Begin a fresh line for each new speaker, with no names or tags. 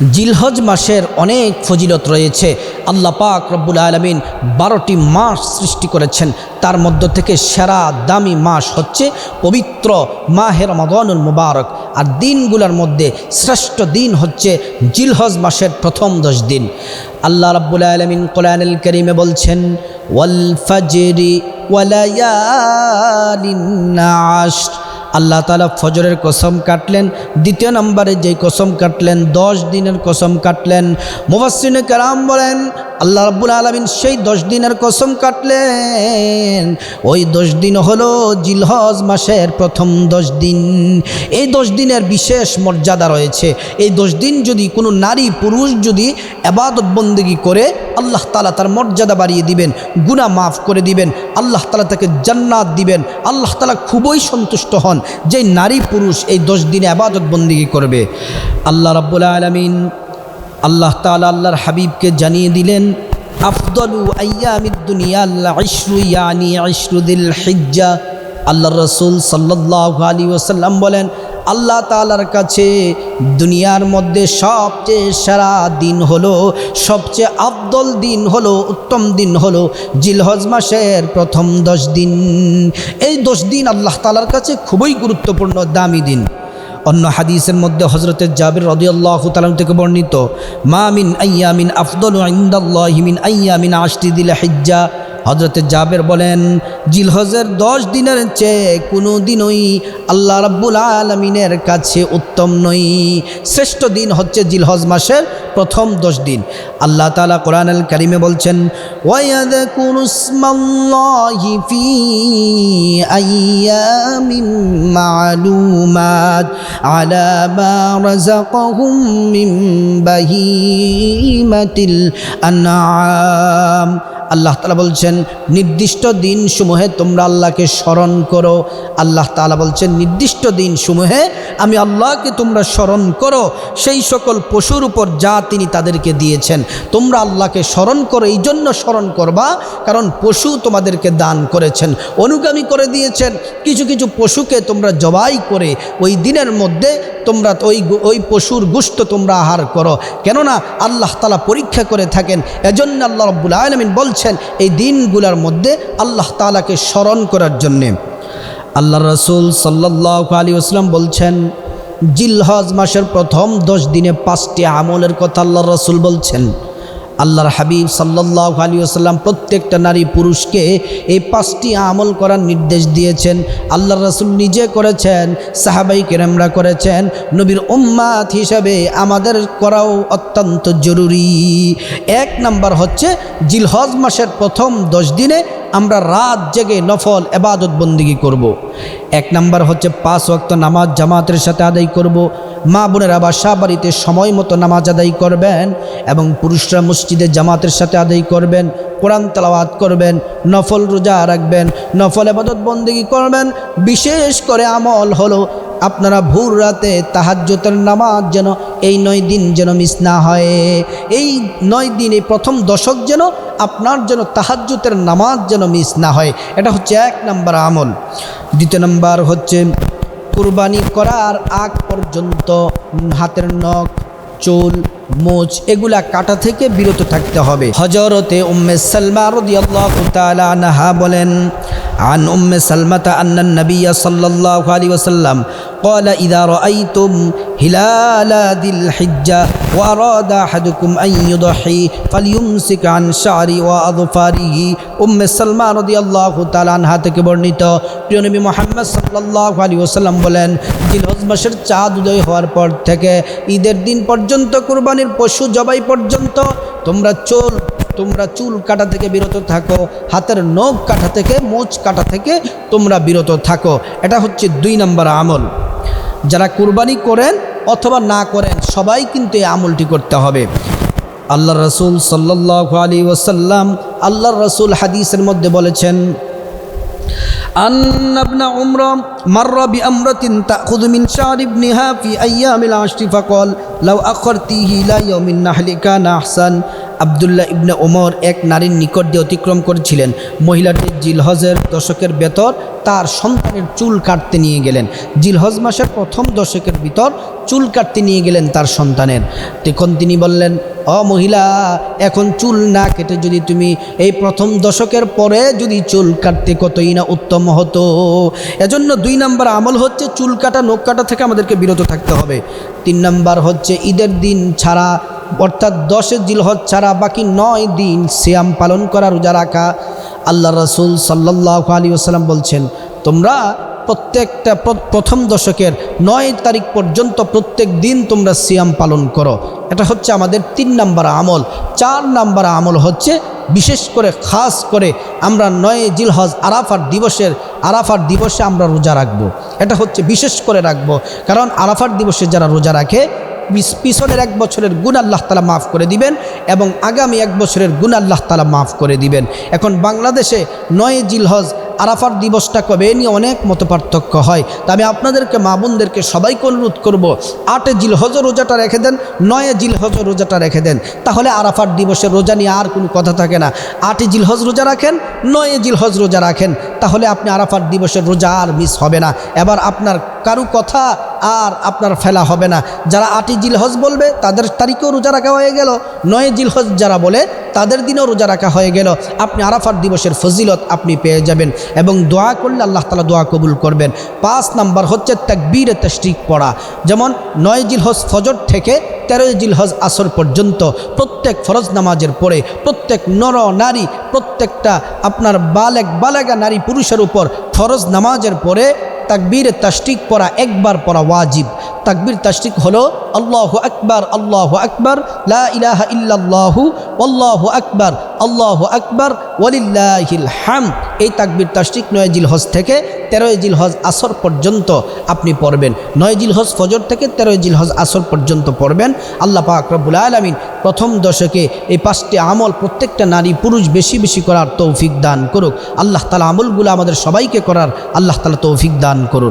জিলহজ মাসের অনেক ফজিলত রয়েছে। আল্লাহ পাক রব্বুল আলমিন বারোটি মাস সৃষ্টি করেছেন। তার মধ্য থেকে সেরা দামি মাস হচ্ছে পবিত্র মাহের রমাদানুল মুবারক। আর দিনগুলোর মধ্যে শ্রেষ্ঠ দিন হচ্ছে জিলহজ মাসের প্রথম দশ দিন। আল্লাহ রব্বুল আলমিন কোরআনুল করিমে বলছেন, ওয়াল ফাজরি ওয়ালায়ালিন আশর আল্লাহ তালা ফজরের কসম কাটলেন, দ্বিতীয় নম্বরে যেই কসম কাটলেন, দশ দিনের কসম কাটলেন। মুবাসিন কালাম বলেন আল্লাহ রাব্বুল আলমিন সেই দশ দিনের কসম কাটলেন। ওই দশ দিন হলো জিলহজ মাসের প্রথম দশ দিন। এই দশ দিনের বিশেষ মর্যাদা রয়েছে। এই দশ দিন যদি কোনো নারী পুরুষ যদি আবাদত বন্দেগি করে, আল্লাহ তালা তার মর্যাদা বাড়িয়ে দিবেন গুণা মাফ করে দিবেন, আল্লাহ তালা তাকে জান্নাত দিবেন, আল্লাহ তালা খুবই সন্তুষ্ট হন যে নারী পুরুষ এই দশ দিনে আবাদত বন্দিগি করবে। আল্লাহ রাব্বুল আলমিন আল্লাহ তালা আল্লাহর হাবিবকে জানিয়ে দিলেন, আফদলু আয়ামিদ্দুনিয়া আল্লাহ ইশরু, ইয়ানি আল্লাহ রসুল সাল্লাহ আলী ওসাল্লাম বলেন, আল্লাহ তালার কাছে দুনিয়ার মধ্যে সবচেয়ে সেরা দিন হলো, সবচেয়ে আফদল দিন হলো, উত্তম দিন হলো জিলহজ মাসের প্রথম দশ দিন। এই দশ দিন আল্লাহ তালার কাছে খুবই গুরুত্বপূর্ণ, দামি দিন। অন্য হাদিসের মধ্যে হজরতের জাবির রদিয়াল্লাহ তালাম থেকে বর্ণিত, মা মিন আইয়ামিন আফদল ইন্দাল্লাহিমিন আইয়ামিন আশটি দিল হিজ্জা হজরতে জাবের বলেন, জিলহজের দশ দিনের চেয়ে কোনো দিনই আল্লাহ রাব্বুল আলমিনের কাছে উত্তম নই। শ্রেষ্ঠ দিন হচ্ছে জিলহজ মাসের প্রথম দশ দিন। আল্লাহ তালা কোরআন আল কারিমে বলছেন আল্লাহ তালা বলছেন নির্দিষ্ট দিন সমূহে তোমরা আল্লাহকে স্মরণ করো। আল্লাহ তালা বলছেন, নির্দিষ্ট দিন সমূহে আমি আল্লাহকে তোমরা স্মরণ করো। সেই সকল পশুর উপর যা তিনি তাদেরকে দিয়েছেন, তোমরা আল্লাহকে স্মরণ করো। এই জন্য স্মরণ করবা, কারণ পশু তোমাদেরকে দান করেছেন, অনুগামী করে দিয়েছেন। কিছু কিছু পশুকে তোমরা জবাই করে ওই দিনের মধ্যে তোমরা ওই ওই পশুর গুস্ত তোমরা আহার করো। কেননা আল্লাহ তালা পরীক্ষা করে থাকেন, এজন্য আল্লাহ রব্বুল আলমিন বলছেন, এই দিনগুলোর মধ্যে আল্লাহ তালাকে স্মরণ করার জন্যে। আল্লাহ রসুল সাল্লাহ আলী আসলাম বলছেন, জিলহজ মাসের প্রথম দশ দিনে পাঁচটি আমলের কথা আল্লাহ রসুল বলছেন। আল্লাহর হাবিব সাল্লাহ আলী আসাল্লাম প্রত্যেকটা নারী পুরুষকে এই পাঁচটি আমল করার নির্দেশ দিয়েছেন। আল্লাহ রাসুল নিজে করেছেন, সাহাবাই কেরামরা করেছেন। নবীর উম্মাত হিসাবে আমাদের করাও অত্যন্ত জরুরি। এক নাম্বার হচ্ছে, জিলহজ মাসের প্রথম দশ দিনে আমরা রাত জেগে নফল এবাদত বন্দিগি করব। এক নাম্বার হচ্ছে পাঁচ ওয়াক্ত নামাজ জামাতের সাথে আদায় করব। মা বোনেরা বাসা বাড়িতে সময় মতো নামাজ আদায় করবেন এবং পুরুষরা মসজিদে জামাতের সাথে আদায় করবেন, কোরআন তালাওয়াত করবেন, নফল রোজা রাখবেন, নফল এবাদত বন্দিগি করবেন বিশেষ করে আমল হলো আপনারা ভোর রাতে তাহাজ্যতের নামাজ যেন এই নয় দিন যেন মিস না হয়। এই নয় দিন এই প্রথম দশক যেন আপনার যেন তাহাজ্যতের নামাজ যেন মিস না হয়। এটা হচ্ছে এক নাম্বার আমল। দ্বিতীয় নাম্বার হচ্ছে কুরবানি করার আগ পর্যন্ত হাতের নখ, চুল, মোচ এগুলা কাটা থেকে বিরত থাকতে হবে। হজরতে উম্মে সালমা রাদিয়াল্লাহু তাআলা আনহা বলেন عن أم سلمة أن النبي صلى الله عليه وسلم قال إذا رأيتم هلال ذي الحجة وأراد أحدكم أن يضحي فليمسك عن شعري وأظفاره أم سلمة رضي الله تعالى عنها থেকে বর্ণিত প্রিয় নবী মোহাম্মদ সাল্লাল্লাহু আলাইহি ওয়াসাল্লাম বলেন জিলহজ মাসের চাঁদ উদয় হওয়ার পর থেকে ঈদের দিন পর্যন্ত কুরবানির পশু জবাই পর্যন্ত তোমরা চোর তোমরা চুল কাটা থেকে বিরত থাকো হাতের নখ কাটা থেকে মোচ কাটা থেকে তোমরা বিরত থাকো এটা হচ্ছে দুই নম্বর আমল যারা কুরবানি করেন অথবা না করেন সবাই কিন্তু এই আমলটি করতে হবে আল্লাহ রসুল সাল্লাহ আলী ওসাল্লাম আল্লাহ রসুল হাদিসের মধ্যে বলেছেন أن ابن عمر مر بأمرة تأخذ من شعر ابنها في أيام العشر فقال লাউ আখর তিহিলা ইয়মিন নাহলিকা নাহসান আবদুল্লাহ ইবনে ওমর এক নারীর নিকট দিয়ে অতিক্রম করেছিলেন। মহিলাটি জিলহজের দশকের ভেতর তার সন্তানের চুল কাটতে নিয়ে গেলেন। জিলহজ মাসের প্রথম দশকের ভিতর চুল কাটতে নিয়ে গেলেন তার সন্তানের। তখন তিনি বললেন, অ মহিলা, এখন চুল না কেটে যদি তুমি এই প্রথম দশকের পরে যদি চুল কাটতে কতই না উত্তম হতো। এজন্য দুই নাম্বার আমল হচ্ছে চুল কাটা, নখ কাটা থেকে আমাদেরকে বিরত থাকতে হবে। তিন নাম্বার হচ্ছে, ঈদের দিন ছাড়া, অর্থাৎ দশে জিলহজ ছাড়া বাকি নয় দিন সিয়াম পালন করা রোজা রাখা। আল্লাহ রসুল সাল্লাহ আলী আসাল্লাম বলছেন, তোমরা প্রত্যেকটা প্র- প্রথম দশকের নয় তারিখ পর্যন্ত প্রত্যেক দিন তোমরা সিয়াম পালন করো। এটা হচ্ছে আমাদের তিন নাম্বার আমল। চার নাম্বার আমল হচ্ছে বিশেষ করে খাস করে আমরা নয় জিলহজ আরাফার দিবসের, আরাফার দিবসে আমরা রোজা রাখব। এটা হচ্ছে বিশেষ করে রাখব কারণ আরাফার দিবসে যারা রোজা রাখে পিছনের এক বছরের গুণ আল্লাহ তালা মাফ করে দিবেন এবং আগামী এক বছরের গুণ আল্লাহ তালা মাফ করে দিবেন এখন বাংলাদেশে নয় জিলহজ আরাফার দিবসটা কবে নিয়ে অনেক মত পার্থক্য হয়। তা আমি আপনাদেরকে মা বোনদেরকে সবাইকে অনুরোধ করব, আটে জিলহজ রোজাটা রেখে দেন, নয়ে জিলহজ রোজাটা রেখে দেন। তাহলে আরাফার দিবসের রোজা নিয়ে আর কোনো কথা থাকে না। আটে জিলহজ রোজা রাখেন, নয়ে জিলহজ রোজা রাখেন। তাহলে আপনি আরাফার দিবসের রোজা আর মিস হবে না। এবার আপনার কারু কথা আর আপনার ফেলা হবে না। যারা আটি জিলহজ বলবে, তাদের তারিখেও রোজা রাখা হয়ে গেল। নয় জিলহজ যারা বলে, তাদের দিনও রোজা রাখা হয়ে গেল। আপনি আরাফার দিবসের ফজিলত আপনি পেয়ে যাবেন এবং দোয়া করলে আল্লাহ তালা দোয়া কবুল করবেন। পাঁচ নাম্বার হচ্ছে তাকবীর তশরিক পড়া। যেমন নয় জিলহজ ফজর থেকে তেরোই জিলহজ আসর পর্যন্ত প্রত্যেক ফরজ নামাজের পরে প্রত্যেক নর নারী, প্রত্যেকটা আপনার বালেক, বালেগা নারী, পুরুষের উপর ফরজ নামাজের পরে তাকবীর তাস্টিক পড়া, একবার পড়া ওয়াজিব। তাকবীর তাস্টিক হলো আল্লাহ আকবার আল্লাহ আকবার, লা ইলাহা ইল্লাল্লাহু আল্লাহু আকবার আল্লাহু আকবার, ওয়ালিল্লাহিল হাম এই তাকবির তাস্টিক নয় জিলহজ থেকে তেরোই জিলহজ আসর পর্যন্ত আপনি পড়বেন। নয় জিলহজ ফজর থেকে তেরোই জিলহজ আসর পর্যন্ত পড়বেন। আল্লাহ পাক আলমিন প্রথম দশকে এই পাঁচটি আমল প্রত্যেকটা নারী পুরুষ বেশি বেশি করার তৌফিক দান করুক। আল্লাহ তালা আমলগুলো আমাদের সবাইকে করার আল্লাহ তালা তৌফিক দান করুন।